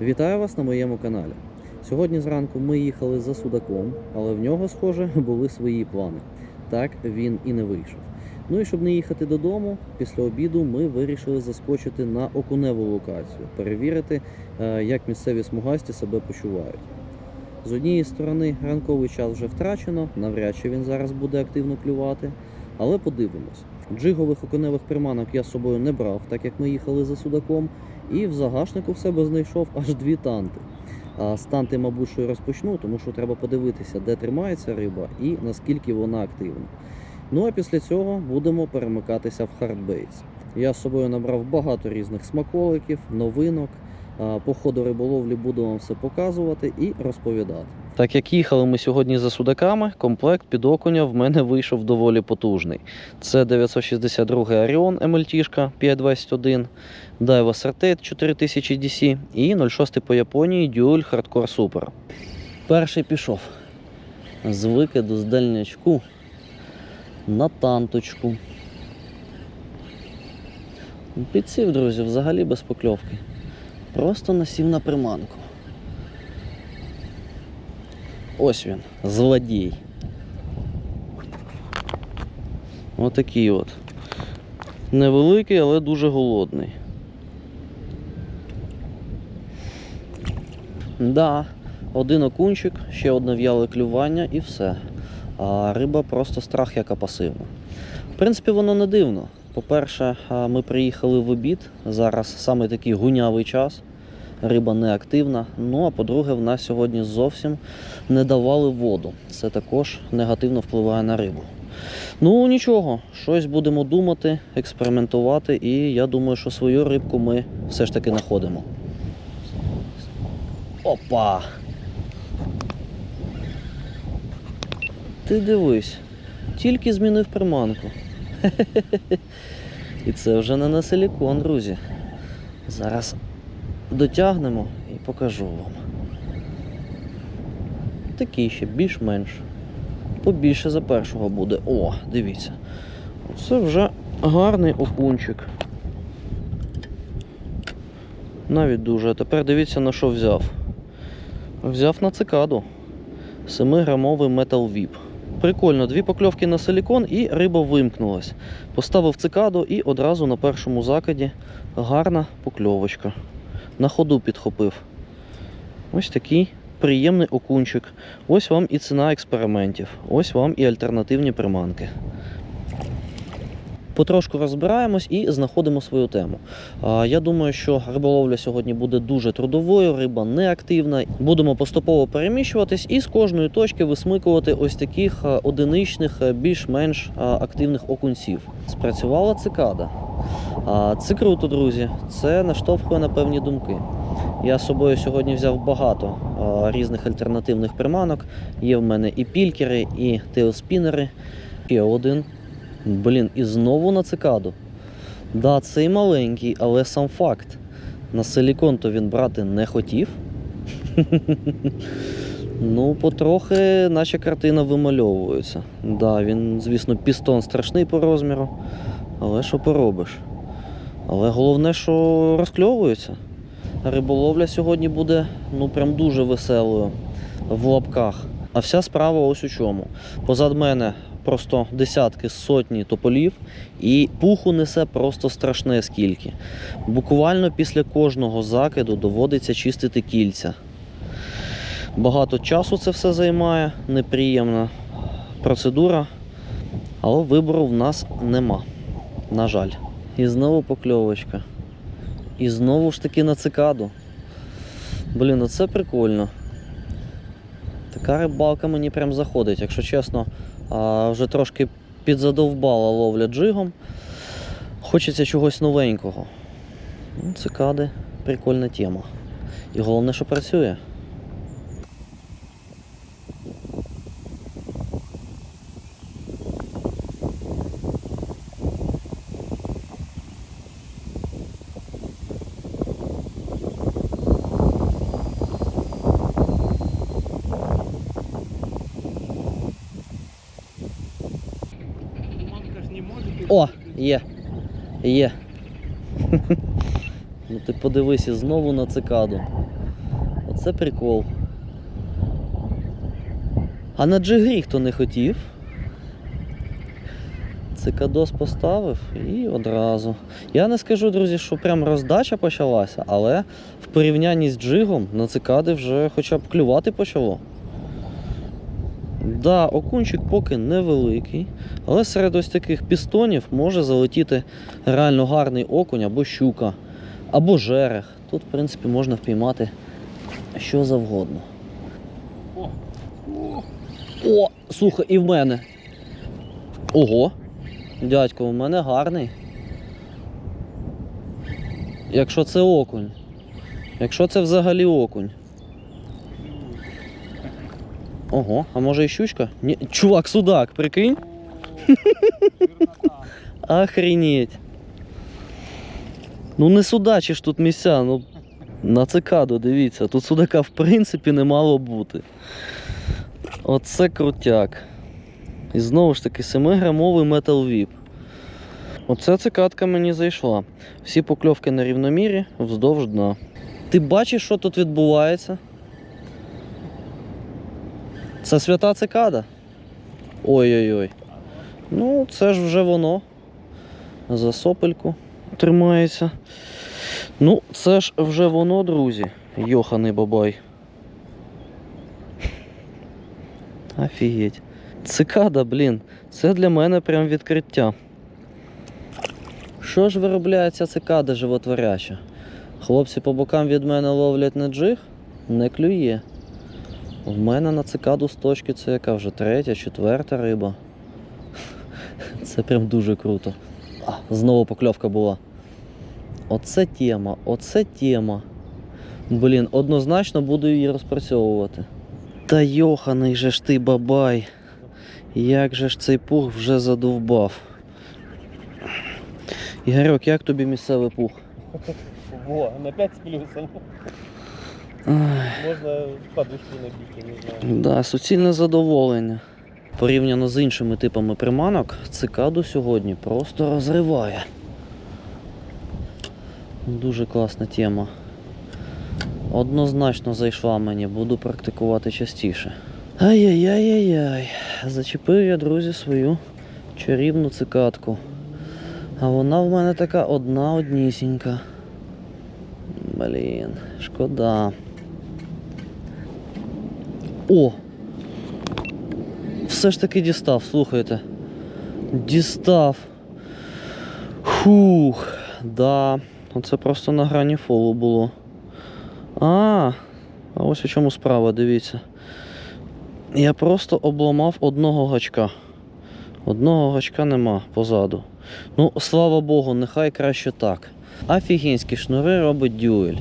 Вітаю вас на моєму каналі. Сьогодні зранку ми їхали за судаком, але в нього, схоже, були свої плани. Так він і не вийшов. Ну і щоб не їхати додому, після обіду ми вирішили заскочити на окуневу локацію, перевірити, е, як місцеві смугасті себе почувають. З однієї сторони, ранковий час вже втрачено, навряд чи він зараз буде активно клювати, але подивимось. Джигових окуневих приманок я з собою не брав, так як ми їхали за судаком, і в загашнику в себе знайшов аж дві танти. А з танти, мабуть, що і розпочну, тому що треба подивитися, де тримається риба і наскільки вона активна. Ну а після цього будемо перемикатися в хардбейтс. Я з собою набрав багато різних смаколиків, новинок. По ходу риболовлі буду вам все показувати і розповідати. Так як їхали ми сьогодні за судаками, комплект під окуня в мене вийшов доволі потужний. Це 962 Orion MLT 521, Daiwa Certate 4000 DC і 06 по Японії Dual Hardcore Super. Перший пішов з викиду з дальнячку на танточку. Підсів, друзі, взагалі без покльовки. Просто насів на приманку. Ось він, злодій. Отакий от. Невеликий, але дуже голодний. Да, один окунчик, ще одне в'яле клювання і все. А риба просто страх яка пасивна. В принципі, воно не дивно. По-перше, ми приїхали в обід. Зараз саме такий гунявий час. Риба не активна. Ну а по-друге, в нас сьогодні зовсім не давали воду. Це також негативно впливає на рибу. Ну нічого, щось будемо думати, експериментувати, і я думаю, що свою рибку ми все ж таки знаходимо. Опа! Ти дивись, тільки змінив приманку. І це вже не на силікон, друзі. Зараз дотягнемо і покажу вам. Такий ще більш-менш. Побільше за першого буде. О, дивіться. Це вже гарний окунчик. Навіть дуже. А тепер дивіться на що взяв. Взяв на цикаду. 7-грамовий Metal Whip. Прикольно, дві покльовки на силікон і риба вимкнулась. Поставив цикаду і одразу на першому закиді гарна покльовочка. На ходу підхопив. Ось такий приємний окунчик. Ось вам і ціна експериментів. Ось вам і альтернативні приманки. Потрошку розбираємось і знаходимо свою тему. Я думаю, що риболовля сьогодні буде дуже трудовою, риба неактивна. Будемо поступово переміщуватись і з кожної точки висмикувати ось таких одиничних, більш-менш активних окунців. Спрацювала цикада. Це круто, друзі. Це наштовхує на певні думки. Я з собою сьогодні взяв багато різних альтернативних приманок. Є в мене і пількери, і тейлспінери. Ще один. Блін, і знову на цикаду. Да, цей маленький, але сам факт. На силікон то він брати не хотів. ну, потрохи наче картина вимальовується. Да, він, звісно, пістон страшний по розміру. Але що поробиш? Але головне, що розкльовується. Риболовля сьогодні буде ну прям дуже веселою в лапках. А вся справа ось у чому. Позад мене просто десятки, сотні тополів, і пуху несе просто страшне скільки. Буквально після кожного закиду доводиться чистити кільця. Багато часу це все займає, неприємна процедура, але вибору в нас нема. На жаль. І знову покльовочка. І знову ж таки на цикаду. Блін, оце прикольно. Така рибалка мені прям заходить, якщо чесно, вже трошки підзадовбала ловля джигом. Хочеться чогось новенького. Ну, Цикади прикольна тема. І головне, що працює. Приманка ж не може бути. О, є. Є. ну ти подивись і знову на цикаду. Це прикол. А на джигрі хто не хотів. Цикадос поставив і одразу. Я не скажу, друзі, що прям роздача почалася, але в порівнянні з джигом на цикади вже хоча б клювати почало. Да, окунчик поки невеликий, але серед ось таких пістонів може залетіти реально гарний окунь або щука, або жерех. Тут, в принципі, можна впіймати що завгодно. О! О! Слухай, і в мене. Ого. Дядько, у мене гарний. Якщо це окунь. Якщо це взагалі окунь. Ого, а може і щучка? Ні, чувак, судак, прикинь? Охренеть. Ну не судачі ж тут місця, ну на цикаду, дивіться, тут судака в принципі не мало бути. Оце крутяк. І знову ж таки 7-грамовий Metal Whip. Оце цикадка мені зайшла. Всі покльовки на рівномірі вздовж дна. Ти бачиш, що тут відбувається? Це свята цикада? Ой-ой-ой. Ну, це ж вже воно. За сопельку тримається. Ну, це ж вже воно, друзі. Йоханий бабай. Офігеть. Цикада, блін, це для мене прям відкриття. Що ж виробляє ця цикада животворяча? Хлопці по бокам від мене ловлять на джиг, не клює. В мене на цикаду з точки це яка вже третя, четверта риба. Це прям дуже круто. А, знову покльовка була. Оце тема, оце тема. Блін, однозначно буду її розпрацьовувати. Та йоханий же ж ти бабай. Як же ж цей пух вже задовбав. Ігорьок, як тобі місцевий пух? Во, на 5 з плюсом. Можна подушку набити, не знаю. Да, суцільне задоволення. Порівняно з іншими типами приманок, цикаду сьогодні просто розриває. Дуже класна тема. Однозначно зайшла мені, буду практикувати частіше. Ай-яй-яй-яй-яй. Зачепив я, друзі, свою чарівну цикадку. А вона в мене така одна однісінька. Блін, шкода. О! Все ж таки дістав, слухайте. Дістав. Фух, да. Оце просто на грані фолу було. А, а ось у чому справа, дивіться. Я просто обламав одного гачка. Одного гачка нема позаду. Ну, слава Богу, нехай краще так. Офігенські шнури робить дюель.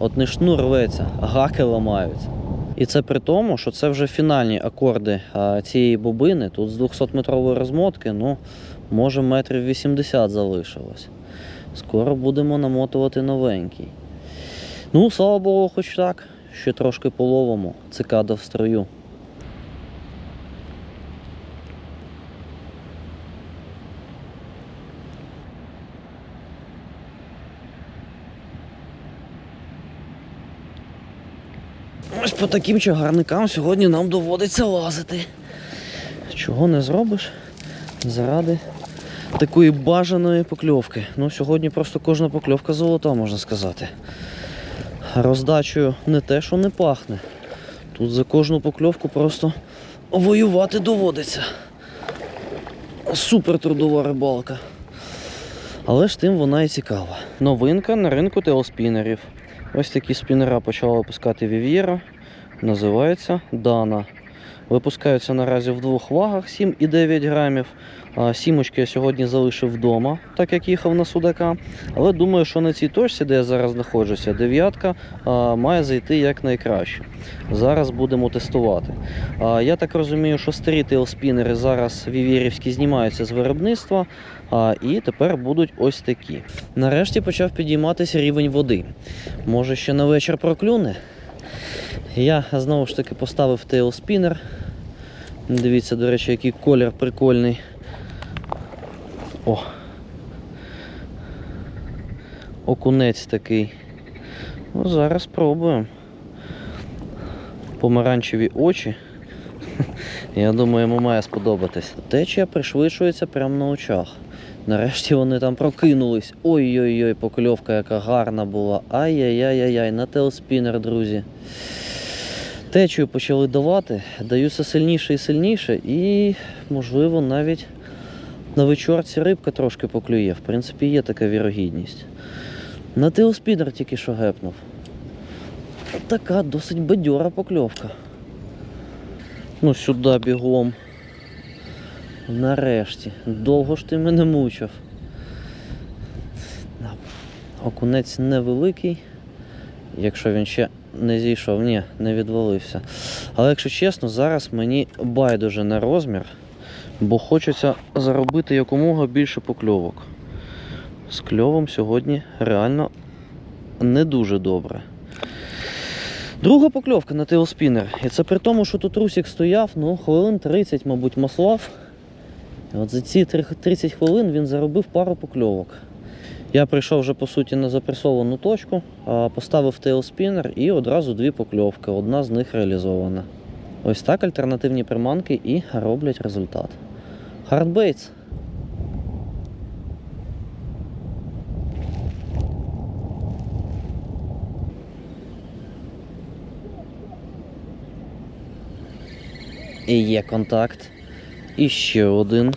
От не шнур рветься, гаки ламаються. І це при тому, що це вже фінальні акорди цієї бобини. Тут з 200-метрової розмотки, ну, може метрів 80 залишилось. Скоро будемо намотувати новенький. Ну, слава Богу, хоч так. Ще трошки половимо. Цикада в строю. Ось по таким чагарникам сьогодні нам доводиться лазити. Чого не зробиш заради такої бажаної покльовки. Ну, сьогодні просто кожна покльовка золота, можна сказати. Роздачею не те, що не пахне. Тут за кожну покльовку просто воювати доводиться. Супер трудова рибалка. Але ж тим вона і цікава. Новинка на ринку теоспінерів. Ось такі спінера почала випускати Вів'єра. Називається Дана. Випускаються наразі в двох вагах 7 і 9 грамів. Сімочки я сьогодні залишив вдома, так як їхав на судака. Але думаю, що на цій точці, де я зараз знаходжуся, дев'ятка має зайти якнайкраще. Зараз будемо тестувати. Я так розумію, що старі тейлспінери зараз вівєрівські знімаються з виробництва, а, і тепер будуть ось такі. Нарешті почав підійматися рівень води. Може ще на вечір проклюне. Я знову ж таки поставив тейлспінер. Дивіться, до речі, який колір прикольний. О. Окунець такий. Ну, зараз спробуємо. помаранчеві очі. Я думаю, йому має сподобатись. Течія пришвидшується прямо на очах. Нарешті вони там прокинулись. Ой-ой-ой, покльовка яка гарна була. Ай-яй-яй-яй, на телспінер, друзі. Течію почали давати, даю все сильніше і сильніше, і, можливо, навіть на вечорці рибка трошки поклює. В принципі, є така вірогідність. На телспінер тільки що гепнув. Така досить бадьора покльовка. Ну, сюди бігом. Нарешті. Довго ж ти мене мучив. Окунець невеликий. Якщо він ще не зійшов, ні, не відвалився. Але якщо чесно, зараз мені байдуже на розмір, бо хочеться заробити якомога більше покльовок. З кльовом сьогодні реально не дуже добре. Друга покльовка на теоспінер. І це при тому, що тут русик стояв, ну, хвилин 30, мабуть, маслав. От за ці 30 хвилин він заробив пару покльовок. Я прийшов вже по суті на запресовану точку, поставив тейлспінер і одразу дві покльовки. Одна з них реалізована. Ось так альтернативні приманки і роблять результат. Хардбейтс. І є контакт. І ще один.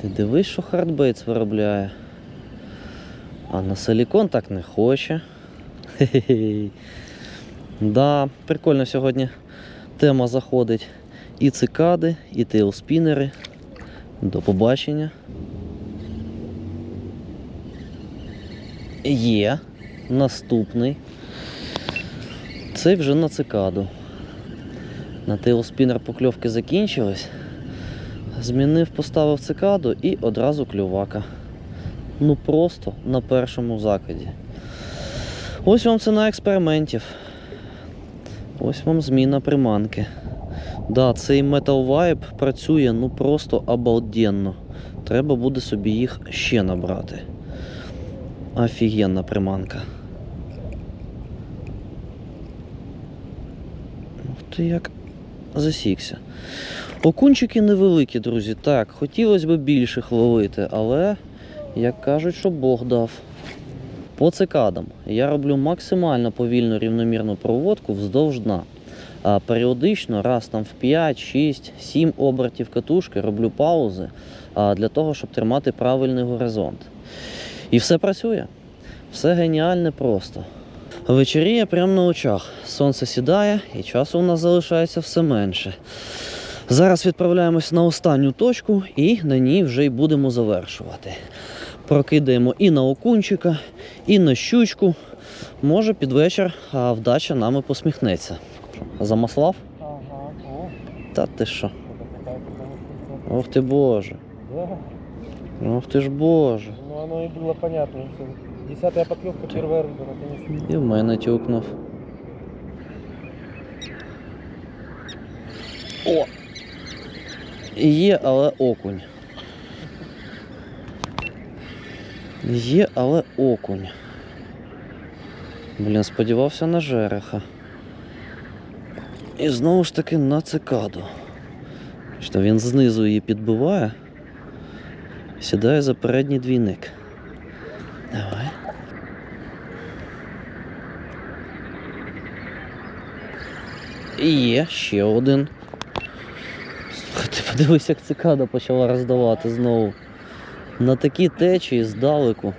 Ти дивись, що хардбейтс виробляє. А на силікон так не хоче. Хе-хе-хе. Да, прикольно сьогодні тема заходить. І цикади, і тейлспінери. До побачення. Є. Наступний. Цей вже на цикаду. На тейлспінер покльовки закінчились. Змінив, поставив цикаду і одразу клювака. Ну просто на першому закиді. Ось вам ціна експериментів. Ось вам зміна приманки. Да, цей Metal Vibe працює ну просто обалденно. Треба буде собі їх ще набрати. Офігенна приманка. Ух ти як засікся. Окунчики невеликі, друзі. Так, хотілося б більших ловити, але, як кажуть, що Бог дав. По цикадам я роблю максимально повільну рівномірну проводку вздовж дна. А періодично, раз там в 5, 6, 7 обертів катушки роблю паузи для того, щоб тримати правильний горизонт. І все працює. Все геніальне просто. Вечеріє прямо на очах. Сонце сідає і часу у нас залишається все менше. Зараз відправляємось на останню точку і на ній вже й будемо завершувати. Прокидаємо і на окунчика, і на щучку. Може під вечір а вдача нами посміхнеться. Замаслав? Ага. О, Та ти що? Ох ти боже. Ох ти ж боже. Ну оно и было понятно. Десятая поклевка, первая рыба, наконец. І в мене тюкнув. О! Є, але окунь. Є, але окунь. Блін, сподівався на жереха. І знову ж таки на цикаду. Що він знизу її підбиває. Сідає за передній двійник. Давай. І є ще один. Слухай, ти подивись, як цикада почала роздавати знову. На такі течії здалеку.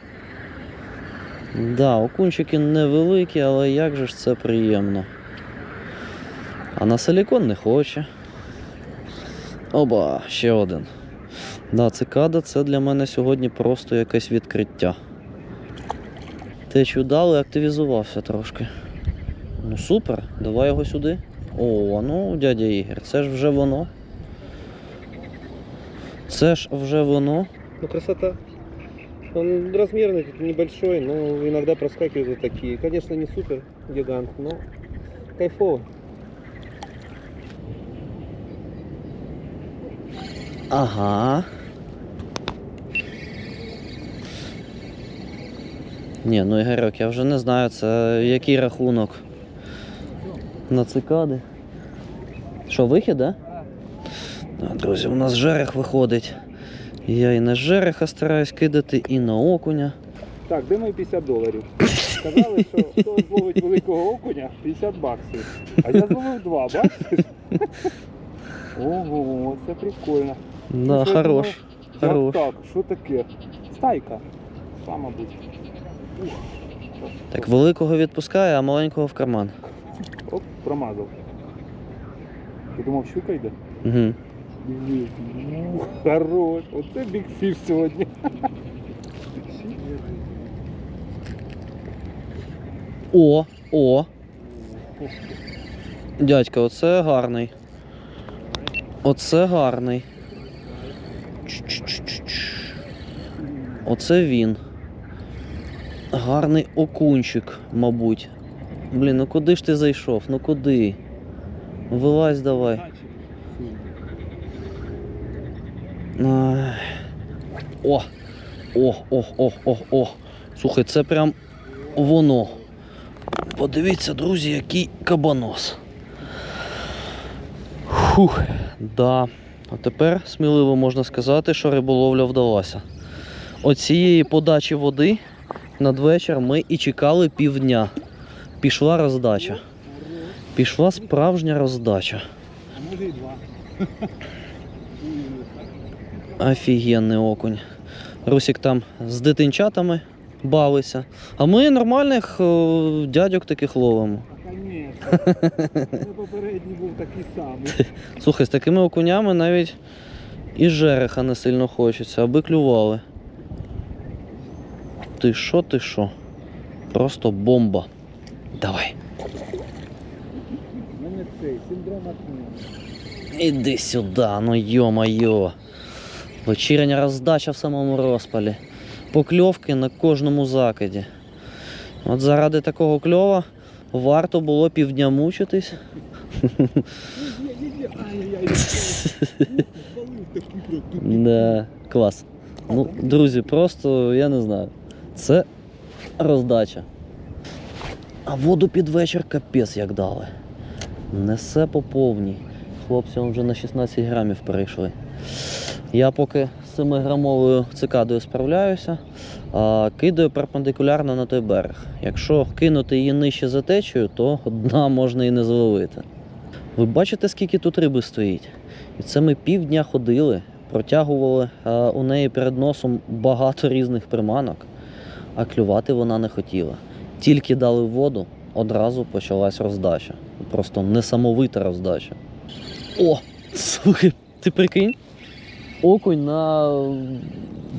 Да, окунчики невеликі, але як же ж це приємно. А на силікон не хоче. Оба, ще один. Да, цикада це для мене сьогодні просто якесь відкриття. Течію дали, активізувався трошки. Ну супер, давай його сюди. О, ну, дядя Ігор, це ж вже воно. Це ж вже воно. Ну красота. Он размерный, небольшой, но иногда проскакивают вот такие. Конечно, не супер гигант, но кайфово. Ага. Ні, ну Ігорьок, я вже не знаю, це який рахунок. На цикади. Що, вихід, да? Да, друзі, у нас жерех виходить. Я і на жереха стараюсь кидати, і на окуня. Так, де мої 50 доларів? Сказали, що хто зловить великого окуня 50 баксів. А я зловив два, бачиш? Ого, це прикольно. Да, Ну, я хорош. думав, Хорош. Так? Що таке? Стайка. Та, мабуть. Ух. Так, великого відпускає, а маленького в карман. Оп, промазав. Ти думав, щука йде? Угу. Ух, Хорош. Оце біксів сьогодні. О, о. Дядька, оце гарний. Оце гарний. Оце він. Гарний окунчик, мабуть. Блін, ну куди ж ти зайшов? Ну куди? Вилазь давай. О! О, о, о, о, о. Слухай, це прям воно. Подивіться, друзі, який кабанос. Фух, да. А тепер сміливо можна сказати, що риболовля вдалася. Оцієї подачі води надвечір ми і чекали півдня. Пішла роздача. Пішла справжня роздача. Офігенний окунь. Русик там з дитинчатами бавився. А ми нормальних о, дядьок таких ловимо. А, попередній був такий самий. Слухай, з такими окунями навіть і жереха не сильно хочеться, аби клювали. Ти що, ти що? Просто бомба. Давай. Мене цей синдром. Іди сюди, ну йо-майо. Вечірня роздача в самому розпалі. Покльовки на кожному закиді. От заради такого кльова варто було півдня мучитись. Да, клас. Ну, друзі, просто я не знаю. Це роздача. А воду під вечір капець як дали. Несе по повній. Хлопці вже на 16 грамів перейшли. Я поки з 7-грамовою цикадою справляюся, а кидаю перпендикулярно на той берег. Якщо кинути її нижче за течею, то дна можна і не зловити. Ви бачите, скільки тут риби стоїть? І це ми півдня ходили, протягували а, у неї перед носом багато різних приманок, а клювати вона не хотіла. Тільки дали воду, одразу почалась роздача. Просто несамовита роздача. О! Слухай, ти прикинь? Окунь на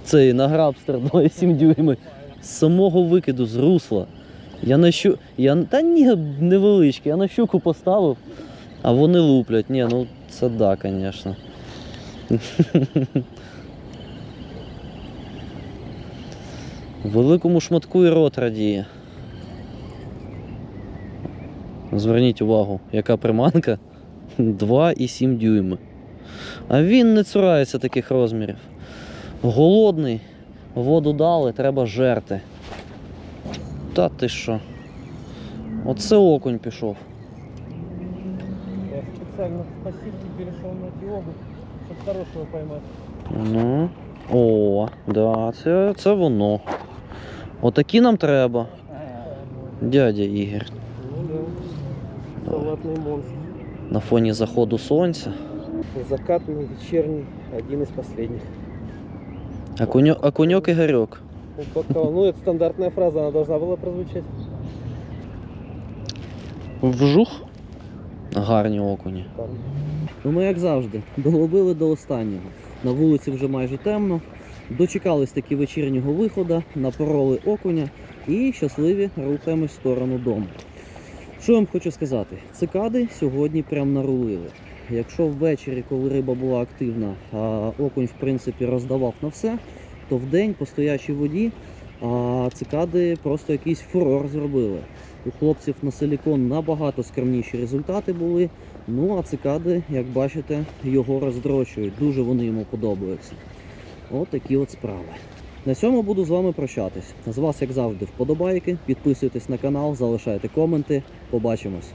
цей на грабстер 2,7 дюйми з самого викиду з русла. Я на щу... я... Та ні, невеличкий, я на щуку поставив, а вони луплять. Ні, ну це да, звісно. Великому шматку і рот радіє. Зверніть увагу, яка приманка 2,7 дюйми. А він не цурається таких розмірів. Голодний, воду дали, треба жерти. Та ти що? Оце окунь пішов. Я специально с пассивки перешел на диогу, чтобы хорошего поймать. Ну. О, да, це, це воно. Отакі нам треба, дядя Ігор. Ну да. Салатный монстр. На фоні заходу сонця. Закатный, вечерний, один из последних. А, куньо, а куньок і гарьок. Ну, пока- ну, это стандартная фраза, она должна была прозвучать. Вжух. Гарні окуні. Там. Ну ми як завжди, доловили до останнього. На вулиці вже майже темно. Дочекались таки вечірнього виходу, напороли окуня і щасливі рухаємось в сторону дому. Що я вам хочу сказати? Цикади сьогодні прям нарулили. Якщо ввечері, коли риба була активна, а окунь в принципі роздавав на все, то в день по стоячій воді а, цикади просто якийсь фурор зробили. У хлопців на силікон набагато скромніші результати були. Ну а цикади, як бачите, його роздрочують. Дуже вони йому подобаються. От такі от справи. На цьому буду з вами прощатись. З вас, як завжди, вподобайки. Підписуйтесь на канал, залишайте коменти. Побачимось.